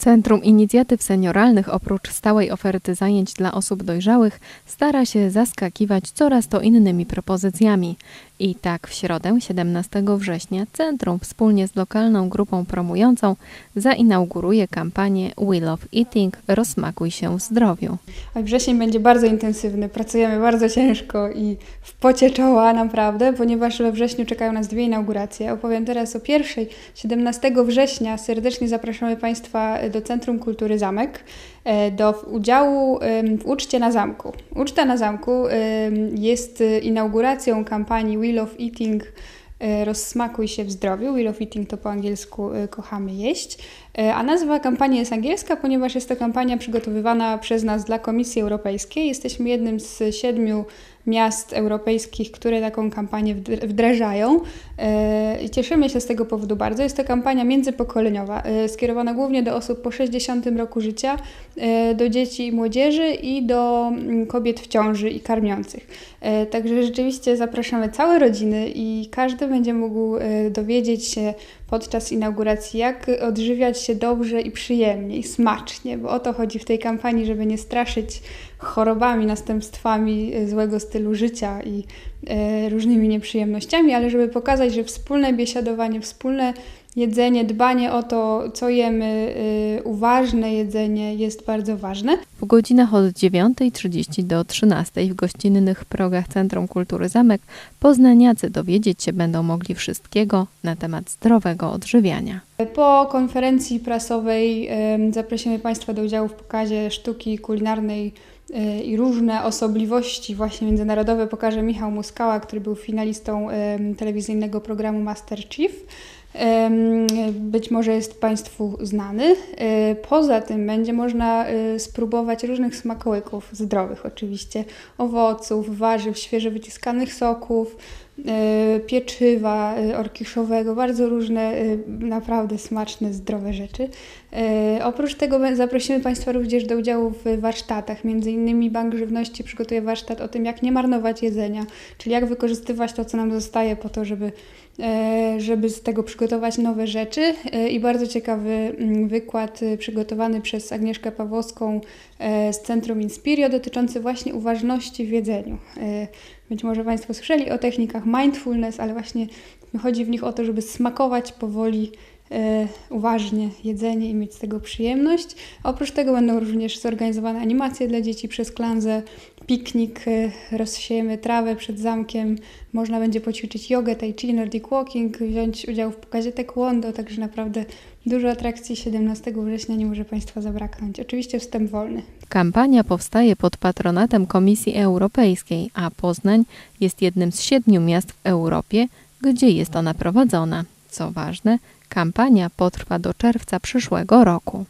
Centrum Inicjatyw Senioralnych oprócz stałej oferty zajęć dla osób dojrzałych stara się zaskakiwać coraz to innymi propozycjami. I tak w środę 17 września centrum wspólnie z lokalną grupą promującą zainauguruje kampanię We Love Eating Rozsmakuj się w zdrowiu. A wrzesień będzie bardzo intensywny, pracujemy bardzo ciężko i w pocie czoła naprawdę, ponieważ we wrześniu czekają nas dwie inauguracje. Opowiem teraz o pierwszej. 17 września serdecznie zapraszamy Państwa do Centrum Kultury Zamek e, do udziału w uczcie na zamku. Uczta na zamku jest inauguracją kampanii We Love Eating e, Rozsmakuj się w zdrowiu. We Love Eating to po angielsku e, kochamy jeść. E, A nazwa kampanii jest angielska, ponieważ jest to kampania przygotowywana przez nas dla Komisji Europejskiej. Jesteśmy jednym z siedmiu miast europejskich, które taką kampanię wdr- wdrażają. E, I cieszymy się z tego powodu bardzo. Jest to kampania międzypokoleniowa, e, skierowana głównie do osób po 60 roku życia, e, do dzieci i młodzieży i do mm, kobiet w ciąży i karmiących. Także rzeczywiście zapraszamy całe rodziny i każdy będzie mógł dowiedzieć się podczas inauguracji, jak odżywiać się dobrze i przyjemnie i smacznie, bo o to chodzi w tej kampanii, żeby nie straszyć chorobami, następstwami złego stylu życia i e, różnymi nieprzyjemnościami, ale żeby pokazać, że wspólne biesiadowanie, wspólne jedzenie, dbanie o to, co jemy, e, uważne jedzenie jest bardzo ważne. W godzinach od 9.30 do 13.00 w gościnnych progach Centrum Kultury Zamek poznaniacy dowiedzieć się będą mogli wszystkiego na temat zdrowego odżywiania. Po konferencji prasowej em, zaprosimy Państwa do udziału w pokazie sztuki kulinarnej e, i różne osobliwości właśnie międzynarodowe pokaże Michał Muskała, który był finalistą telewizyjnego programu Masterchef. Em, Być może jest Państwu znany. E, Poza tym będzie można e, spróbować różnych smakołyków zdrowych, oczywiście owoców, warzyw, świeżo wyciskanych soków, e, pieczywa e, orkiszowego, bardzo różne, e, naprawdę smaczne, zdrowe rzeczy. E, Oprócz tego zaprosimy Państwa również do udziału w warsztatach. Między innymi Bank Żywności przygotuje warsztat o tym, jak nie marnować jedzenia, czyli jak wykorzystywać to, co nam zostaje po to, żeby, e, żeby z tego przygotować nowe rzeczy. E, I bardzo ciekawy mm, wykład e, przygotowany przez Agnieszkę Pawłowską e, z Centrum Inspirio dotyczący właśnie uważności w jedzeniu. Być może Państwo słyszeli o technikach mindfulness, ale właśnie chodzi w nich o to, żeby smakować powoli uważnie jedzenie i mieć z tego przyjemność. Oprócz tego będą również zorganizowane animacje dla dzieci przez klanzę, piknik, e, rozsiejemy trawę przed zamkiem, można będzie poćwiczyć jogę, tai chi, nordic walking, wziąć udział w pokazie taekwondo, także naprawdę dużo atrakcji 17 września nie może Państwa zabraknąć. Oczywiście wstęp wolny. Kampania powstaje pod patronatem Komisji Europejskiej, a Poznań jest jednym z siedmiu miast w Europie, gdzie jest ona prowadzona. Co ważne, kampania potrwa do czerwca przyszłego roku.